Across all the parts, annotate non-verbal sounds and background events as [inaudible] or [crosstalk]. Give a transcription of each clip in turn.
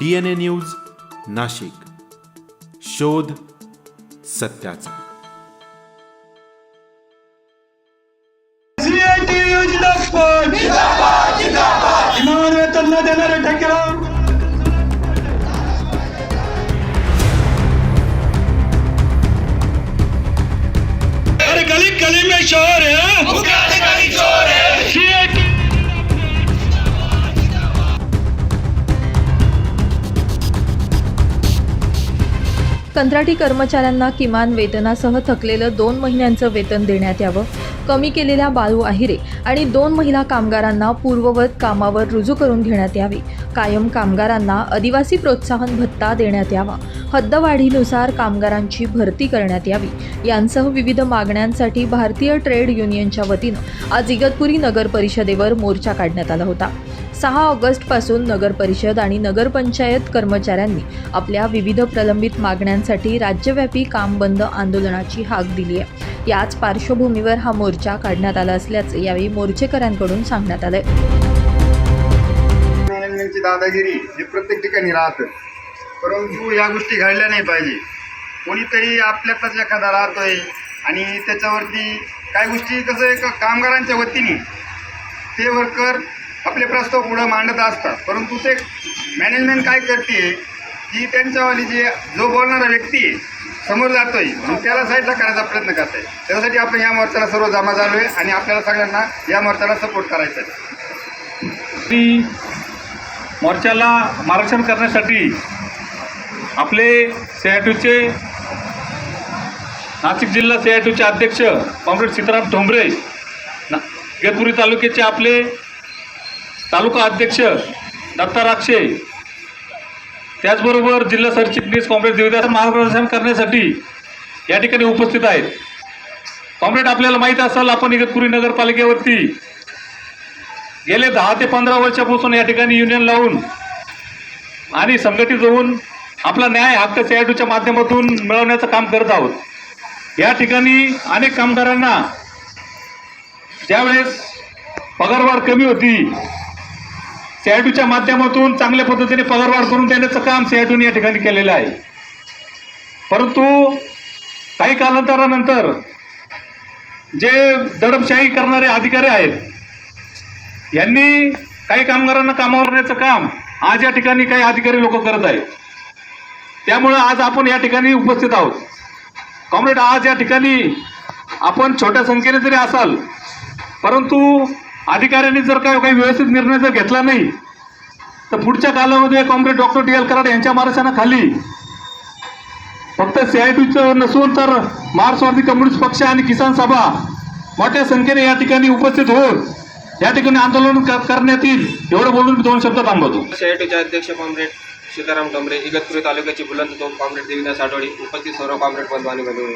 DNA news Nashik. शोध सत्याचा. अरे गली गली में शोर है। कंत्राटी कर्मचाऱ्यांना किमान वेतनासह थकलेलं दोन महिन्यांचं वेतन देण्यात यावं. कमी केलेल्या बाळू आहिरे आणि दोन महिला कामगारांना पूर्ववत कामावर रुजू करून घेण्यात यावी. कायम कामगारांना आदिवासी प्रोत्साहन भत्ता देण्यात यावा. हद्दवाढीनुसार कामगारांची भरती करण्यात यावी. यांसह विविध मागण्यांसाठी भारतीय ट्रेड युनियनच्या वतीनं आज इगतपुरी नगर परिषदेवर मोर्चा काढण्यात आला होता. सहा ऑगस्टपासून नगर परिषद आणि नगरपंचायत कर्मचाऱ्यांनी आपल्या विविध प्रलंबित मागण्यांसाठी राज्यव्यापी काम बंद आंदोलनाची हाक दिली आहे. याच पार्श्वभूमीवर हा मोर्चा काढण्यात आला असल्याचं यावेळी मोर्चेकऱ्यांकडून सांगण्यात आलंय. मॅनेजमेंटची दादागिरी हे प्रत्येक ठिकाणी राहतं. परंतु या गोष्टी घडल्या नाही पाहिजे. कोणीतरी आपल्यातच एखादा राहतोय आणि त्याच्यावरती काही गोष्टी कसं आहे का कामगारांच्या वतीने ते वर्कर आपले प्रस्ताव पुढं मांडत असतात. परंतु ते मॅनेजमेंट काय करते की त्यांच्यावाली जे जो बोलणारा व्यक्ती समोर जातोय मग त्याला साईडला करायचा प्रयत्न करत आहे त्यासाठी आपण या मोर्चाला सर्व जमा झालो आहे आणि आपल्याला सगळ्यांना या मोर्चाला सपोर्ट करायचा आहे ती मोर्चाला मार्गदर्शन करण्यासाठी आपले सीआयटूचे नाशिक जिल्हा सीआयटूचे अध्यक्ष कॉम्रेड सीताराम ठोंबरे ना इगतपुरी तालुक्याचे आपले तालुका अध्यक्ष दत्ता राक्षे त्याचबरोबर जिल्हा सरचिटणीस काँग्रेस देवदास मार्गदर्शन करण्यासाठी या ठिकाणी उपस्थित आहेत. कॉम्रेड आपल्याला माहीत असेल आपण इगतपुरी नगरपालिकेवरती गेले दहा ते पंधरा वर्षापासून या ठिकाणी युनियन लावून आणि संघटित होऊन आपला न्याय हक्क सीआयटूच्या माध्यमातून मिळवण्याचं काम करत आहोत. या ठिकाणी अनेक कामगारांना ज्यावेळेस पगारवाढ कमी होती सीआयटूच्या माध्यमातून चांगल्या पद्धतीने पगारवाढ करून देण्याचं काम सीआयटूने या ठिकाणी केलेलं आहे. परंतु काही कालांतरानंतर जे दडपशाही करणारे अधिकारी आहेत यांनी काही कामगारांना कामावर आणण्याचं काम आज या ठिकाणी काही अधिकारी लोक करत आहेत. त्यामुळं आज आपण या ठिकाणी उपस्थित आहोत. कॉम्रेड आज या ठिकाणी आपण छोट्या संख्येने जरी असाल परंतु अधिकाऱ्यांनी जर काय काही व्यवस्थित निर्णय जर घेतला नाही तर पुढच्या कालामध्ये comrade doctor D L Karad यांच्या मार्गदर्शनाखाली फक्त सीआयटीचं नसून तर महाराष्ट्रवादी कम्युनिस्ट पक्ष आणि किसान सभा मोठ्या संख्येने या ठिकाणी उपस्थित होऊन या ठिकाणी आंदोलन करण्यात येईल एवढं बोलून मी दोन शब्द थांबवतो. सीआयटीचे अध्यक्ष कॉम्रेड सीताराम डोंबरे इगतपुरी तालुक्याची बुलंद दोन कॉम्रेड देवीदास आठवडी उपस्थित सर्व कॉम्रेड बंधवांनी बंधू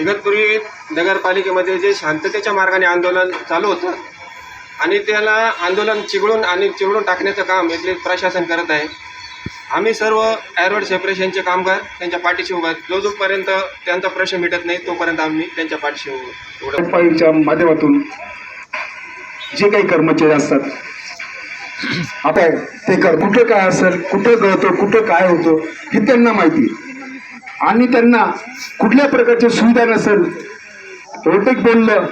इगतपुरी नगरपालिकेमध्ये जे शांततेच्या मार्गाने आंदोलन चालू होतं आणि त्याला आंदोलन चिघळून आणि चिघळून टाकण्याचं काम इथले प्रशासन करत आहे. आम्ही सर्व ॲरवर्ड सेपरेशनचे कामगार त्यांच्या पाठीशी उभा जो जोपर्यंत त्यांचा प्रश्न मिटत नाही तोपर्यंत आम्ही त्यांच्या पाठीशी उभं माध्यमातून जे काही कर्मचारी असतात आता ते कर कुठं काय असेल कुठं कळतं कुठं काय होतं हे त्यांना माहिती आणि त्यांना कुठल्या प्रकारची सुविधा नसेल रोटेक बोललं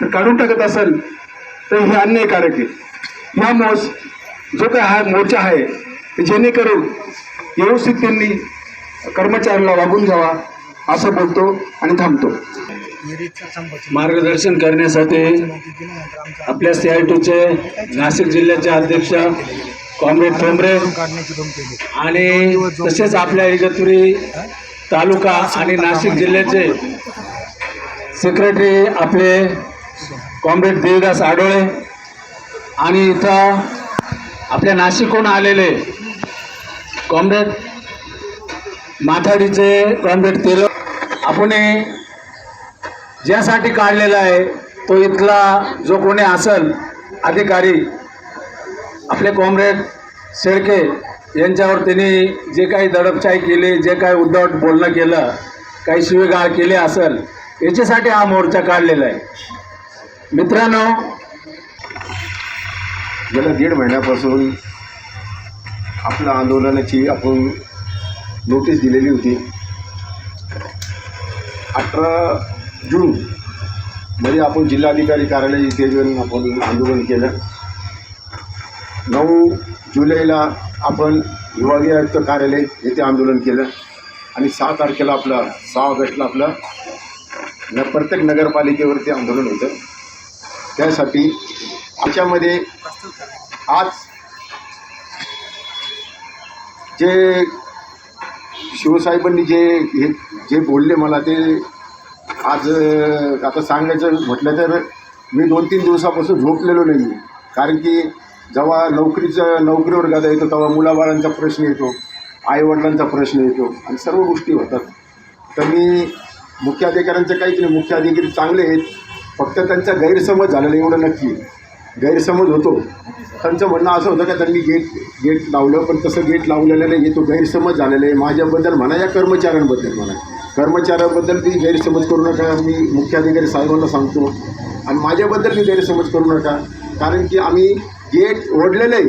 तर काढून टाकत असेल तर हे अन्यायकारक आहे या मोस जो काय हा मोर्चा आहे जेणेकरून व्यवस्थित त्यांनी कर्मचाऱ्याला वागून जावा असं बोलतो आणि थांबतो. मार्गदर्शन करण्यासाठी आपल्या सी आय टूचे नाशिक जिल्ह्याचे अध्यक्ष कॉम्रेड ठोंबरे आणि तसेच आपल्या इगतपुरी तालुका आणि नाशिक जिल्ह्याचे सेक्रेटरी आपले कॉम्रेड देवदास आडोळे आणि इथं आपल्या नाशिकहून आलेले कॉम्रेड माथाडीचे कॉम्रेड तेल आपण ज्यासाठी काढलेला आहे तो इथला जो कोणी असल अधिकारी आपले कॉम्रेड शेळके यांच्यावर त्यांनी जे काही दडपशाही केली जे काही उद्धट बोलणं केलं काही शिवेगाळ केले असेल याच्यासाठी हा मोर्चा काढलेला आहे. मित्रांनो गेल्या दीड महिन्यापासून आपल्या आंदोलनाची आपण नोटीस दिलेली होती. अठरा जून मध्ये आपण जिल्हाधिकारी कार्यालय इथे जाऊन आपण आंदोलन केलं. नऊ जुलैला आपण विभागीय आयुक्त कार्यालय येथे आंदोलन केलं. आणि सहा तारखेला आपलं सहा ऑगस्टला आपलं न प्रत्येक नगरपालिकेवरती आंदोलन होतं. त्यासाठी आमच्यामध्ये आज जे शिवसाहेबांनी जे हे जे बोलले मला ते आज आता सांगायचं म्हटलं तर मी दोन तीन दिवसापासून झोपलेलो नाही आहे कारण की जेव्हा नोकरीचं नोकरीवर गादा येतो तेव्हा मुलाबाळांचा प्रश्न येतो आईवडिलांचा प्रश्न येतो आणि सर्व गोष्टी होतात. तर मी मुख्याधिकाऱ्यांचं काहीच नाही मुख्याधिकारी चांगले आहेत. फक्त त्यांचा गैरसमज झालेला आहे एवढं नक्की. गैरसमज होतो. त्यांचं म्हणणं असं होतं का त्यांनी गेट गेट लावलं पण तसं गेट लावलेलं नाही तो गैरसमज झालेला आहे. माझ्याबद्दल म्हणा या कर्मचाऱ्यांबद्दल म्हणा. कर्मचाऱ्याबद्दल मी गैरसमज करू नका. मी मुख्याधिकारी साहेबांना सांगतो. आणि माझ्याबद्दल मी गैरसमज करू नका. कारण की आम्ही गेट ओढलेलं आहे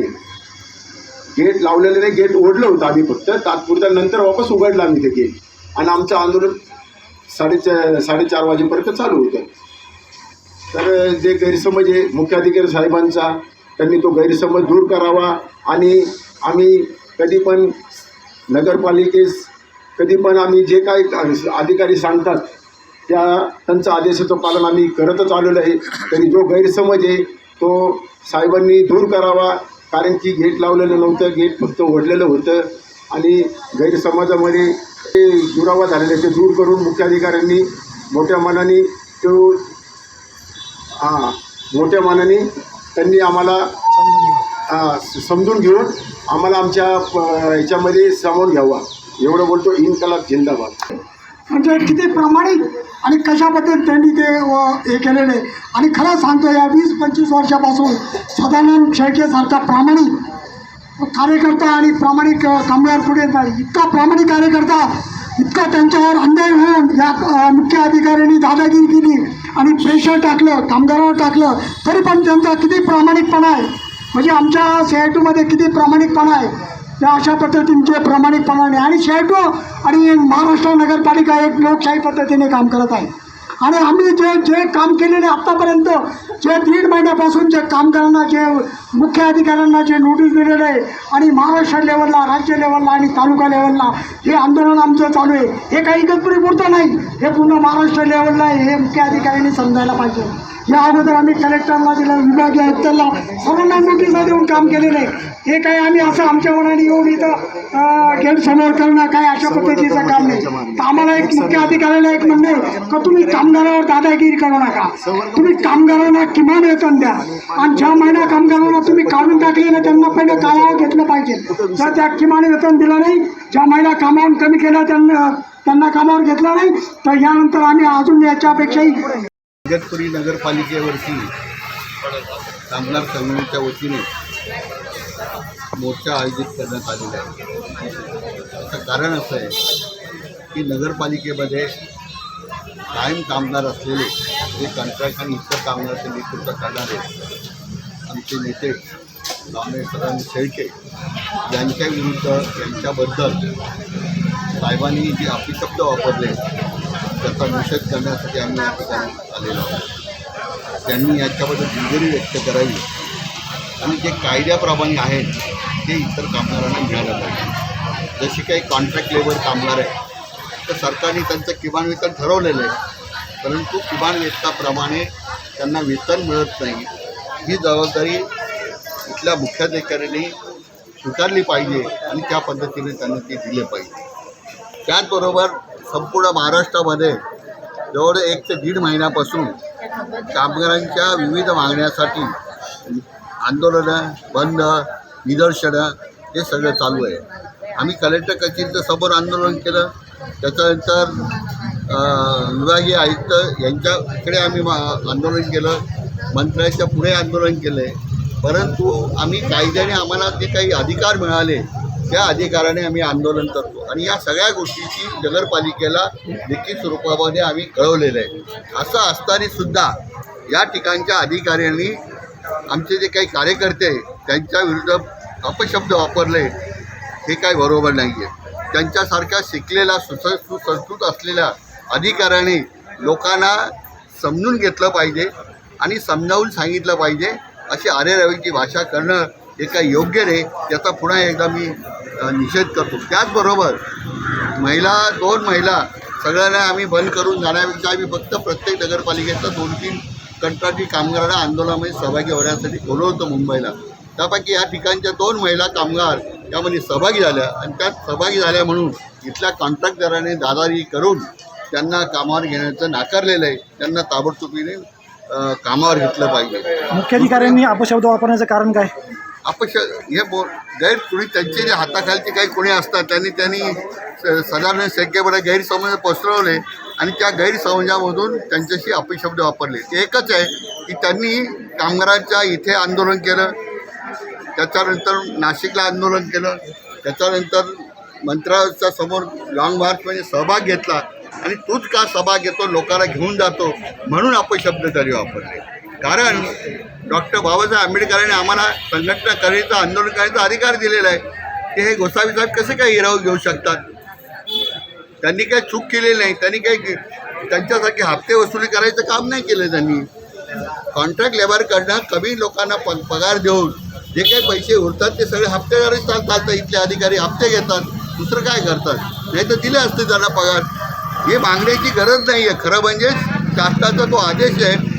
गेट लावलेलं नाही. गेट ओढलं होतं आम्ही फक्त. तात्पुरत्या नंतर वापस उघडलं आम्ही ते गेट आणि आमचं आंदोलन साडेचार साडेचार वाजेपर्यंत चालू होतं. तर जे गैरसमज आहे मुख्याधिकारी साहेबांचा त्यांनी तो गैरसमज दूर करावा आणि आम्ही कधी पण नगरपालिकेस कधी पण आम्ही जे काही अधिकारी सांगतात त्या त्यांचा आदेशाचं पालन आम्ही करतच आलेलो आहे. तरी जो गैरसमज आहे तो साहेबांनी दूर करावा कारण की गेट लावलेलं नव्हतं गेट फक्त ओढलेलं होतं आणि गैरसमाजामध्ये ते दुरावा झालेला ते दूर करून मुख्याधिकाऱ्यांनी मोठ्या मनाने तो हां मोठ्या मानाने त्यांनी आम्हाला समजून घेऊन आम्हाला आमच्या प- याच्यामध्ये सामावून घ्यावा. एवढं बोलतो इन्कलाब जिंदाबाद. म्हणजे किती प्रामाणिक आणि कशा त्यांनी ते हे केलेले आहे. आणि खरं सांगतो या वीस पंचवीस वर्षापासून सदानंद शेळकेसारखा प्रामाणिक कार्यकर्ता आणि प्रामाणिक कामगार पुढे इतका प्रामाणिक कार्यकर्ता इतका त्यांच्यावर अन्याय होऊन या मुख्य अधिकाऱ्यांनी दादागिरी केली आणि प्रेशर टाकलं कामगारावर टाकलं तरी पण त्यांचा किती प्रामाणिकपणा आहे? म्हणजे आमच्या सी आय टूमध्ये किती प्रामाणिकपणा आहे? या अशा पद्धतींचे प्रामाणिकपणाने आणि शेटो आणि महाराष्ट्र नगरपालिका एक लोकशाही पद्धतीने काम करत आहे. आणि आम्ही जे जे काम केलेले आत्तापर्यंत जे दीड महिन्यापासून जे कामगारांना जे मुख्य अधिकाऱ्यांना जे नोटीस दिलेलं आहे आणि महाराष्ट्र लेवलला राज्य लेवलला आणि तालुका लेवलला हे आंदोलन आमचं चालू आहे. हे काही इगतपुरी पुरतं नाही. हे पूर्ण महाराष्ट्र लेवलला आहे. हे मुख्य अधिकाऱ्यांनी समजायला पाहिजे. या अगोदर आम्ही कलेक्टरला दिलं विभागीय आयुक्तांना सर्वांना नोटिसा देऊन काम केलेलं आहे. हे काही आम्ही असं आमच्या मनाने येऊन इथं गेट समोर करणं काय अशा पद्धतीचं काम नाही. तर आम्हाला एक मुख्य अधिकाऱ्याला एक म्हणणे का तुम्ही कामगारावर दादागिरी करू नका. तुम्ही कामगारांना किमान वेतन द्या. आणि ज्या महिना कामगारांना तुम्ही काढून टाकले ना त्यांना पहिले कालावर घेतलं पाहिजे. जर त्या किमान वेतन दिलं नाही ज्या महिला कामावून कमी केल्या त्यांना त्यांना कामावर घेतलं नाही तर यानंतर आम्ही अजून याच्यापेक्षाही इगतपुरी नगरपालिकेवरती कामगार संघटनेच्या वतीने मोर्चा आयोजित करण्यात आलेला आहे. त्याचं कारण असं आहे की नगरपालिकेमध्ये कायम कामगार असलेले जे कॉन्ट्रॅक्ट आणि इतर कामगाराचे नेतृत्व करणारे आमचे नेते रामे सदानंद शेळके यांच्याविरुद्ध यांच्याबद्दल साहेबांनी जे अपिशब्द वापरले त्याचा निषेध करण्यासाठी आम्ही या ठिकाणी आलेलो आहोत. त्यांनी याच्याबद्दल दिलगिरी व्यक्त करावी आणि जे कायद्याप्रमाणे आहेत ते इतर कामगारांना मिळालं पाहिजे जशी काही कॉन्ट्रॅक्ट लेबर कामगार आहे तर सरकारने त्यांचं किमान वेतन ठरवलेलं आहे. परंतु किमान वेतनाप्रमाणे त्यांना वेतन मिळत नाही. ही जबाबदारी इथल्या मुख्याधिकाऱ्यांनी स्वीकारली पाहिजे आणि त्या पद्धतीने त्यांना ते दिले पाहिजे. त्याचबरोबर संपूर्ण महाराष्ट्रामध्ये जवळ एक ते दीड महिन्यापासून कामगारांच्या विविध मागण्यासाठी आंदोलनं बंद निदर्शनं हे सगळं चालू आहे. आम्ही कलेक्टर कचेरीचं समोर आंदोलन केलं. त्याच्यानंतर विभागीय आयुक्त यांच्याकडे आम्ही आंदोलन केलं. मंत्र्याच्या पुढे आंदोलन केलं आहे परंतु आम्ही कायद्याने आम्हाला जे काही अधिकार मिळाले त्या अधिकाराने आम्ही आंदोलन करतो. आणि या सगळ्या गोष्टीची नगरपालिकेला लिखित स्वरूपामध्ये आम्ही कळवलेलं आहे. असं असताना सुद्धा या ठिकाणच्या अधिकाऱ्यांनी आमचे जे काही कार्यकर्ते त्यांच्या विरुद्ध अपशब्द वापरले हे काही बरोबर नाही आहे त्यांच्यासारख्या शिकलेला सुस सुसंस्कृत असलेल्या अधिकाऱ्याने लोकांना समजून घेतलं पाहिजे आणि समजावून सांगितलं पाहिजे अशी आरेरावीची भाषा करणं हे काही योग्य नाही याचा पुन्हा एकदा मी निषेध करतो. त्याचबरोबर महिला दोन महिला सगळ्यांना आम्ही बंद करून जाण्यापेक्षा आम्ही फक्त प्रत्येक नगरपालिकेचा दोन तीन कंत्राटी कामगारांना आंदोलनामध्ये सहभागी होण्यासाठी बोलवतो मुंबईला. त्यापैकी या ठिकाणच्या दोन महिला कामगार त्यामध्ये सहभागी झाल्या आणि त्यात सहभागी झाल्या म्हणून इथल्या कॉन्ट्रॅक्टदाराने दादारी करून त्यांना कामावर घेण्याचं नाकारलेलं आहे. त्यांना ताबडतोबीने कामावर घेतलं पाहिजे. मुख्याधिकाऱ्यांनी अपशब्द वापरण्याचं कारण काय? अपश हे बो गैरसोयी त्यांचे जे हाताखालचे काही कोणी असतात त्यांनी त्यांनी स- साधारण संख्येमध्ये गैरसमज पसरवले आणि त्या गैरसमजामधून त्यांच्याशी अपशब्द वापरले. ते एकच आहे की त्यांनी कामगारांच्या इथे आंदोलन केलं त्याच्यानंतर नाशिकला आंदोलन केलं. त्याच्यानंतर मंत्रालयाच्या समोर लॉंग मार्चमध्ये सहभाग घेतला. आणि तूच का सहभाग घेतो? लोकांना घेऊन जातो. म्हणून आपण शब्द तरी वापरले. कारण डॉक्टर बाबासाहेब आंबेडकरांनी आम्हाला संघटना करायचं आंदोलन करायचा अधिकार दिलेला आहे. की हे गोसावी साहेब कसे काय हिराव घेऊ शकतात? त्यांनी काही चूक केलेली नाही. त्यांनी काही त्यांच्यासारखे हप्ते वसुली करायचं काम नाही केलं त्यांनी. कॉन्ट्रॅक्ट लेबरकडनं कमी लोकांना प पगार देऊन जे काही पैसे उरतात ते सगळे हप्तेदारच चालतात. इथले अधिकारी हप्ते घेतात. दुसरं काय करतात? नाही तर दिले असते त्यांना पगार. हे मागण्याची गरज नाही आहे. खरं म्हणजे शासनाचा तो आदेश आहे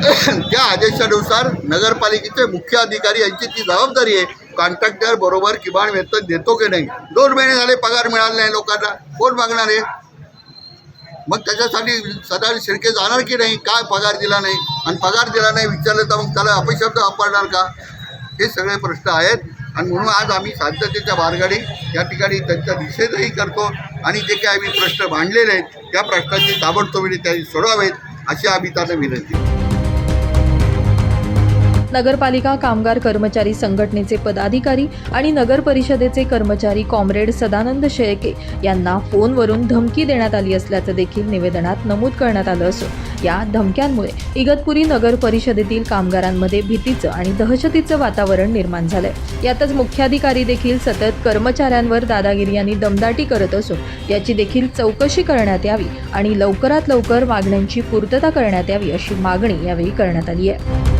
[clears throat] त्या आदेशानुसार नगरपालिकेचे मुख्य अधिकारी यांची ती जबाबदारी आहे. कॉन्ट्रॅक्टर बरोबर किमान वेतन देतो की नाही? दोन महिने झाले पगार मिळाला नाही लोकांना. कोण मागणार आहे मग त्याच्यासाठी सदा शिर्के जाणार की नाही? काय पगार दिला नाही? आणि पगार दिला नाही विचारलं तर मग त्याला अपशब्द वापरणार का? हे सगळे प्रश्न आहेत. आणि म्हणून आज आम्ही शांततेच्या बारगाडी या ठिकाणी त्यांचा निषेधही करतो. आणि जे काही आम्ही प्रश्न मांडलेले आहेत त्या प्रश्नांची ताबडतोबीने त्यांनी सोडवावेत अशी आम्ही त्यांना विनंती नगरपालिका कामगार कर्मचारी संघटनेचे पदाधिकारी आणि नगर परिषदेचे कर्मचारी कॉम्रेड सदानंद शेळके यांना फोनवरून धमकी देण्यात आली असल्याचं देखील निवेदनात नमूद करण्यात आलं असून या धमक्यांमुळे इगतपुरी नगर परिषदेतील कामगारांमध्ये भीतीचं आणि दहशतीचं वातावरण निर्माण झालंय. यातच मुख्याधिकारी देखील सतत कर्मचाऱ्यांवर दादागिरी यांनी दमदाटी करत असून याची देखील चौकशी करण्यात यावी आणि लवकरात लवकर मागण्यांची पूर्तता करण्यात यावी अशी मागणी यावेळी करण्यात आली आहे.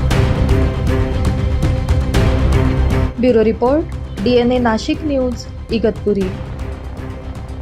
Bureau report D N A Nashik news Igatpuri.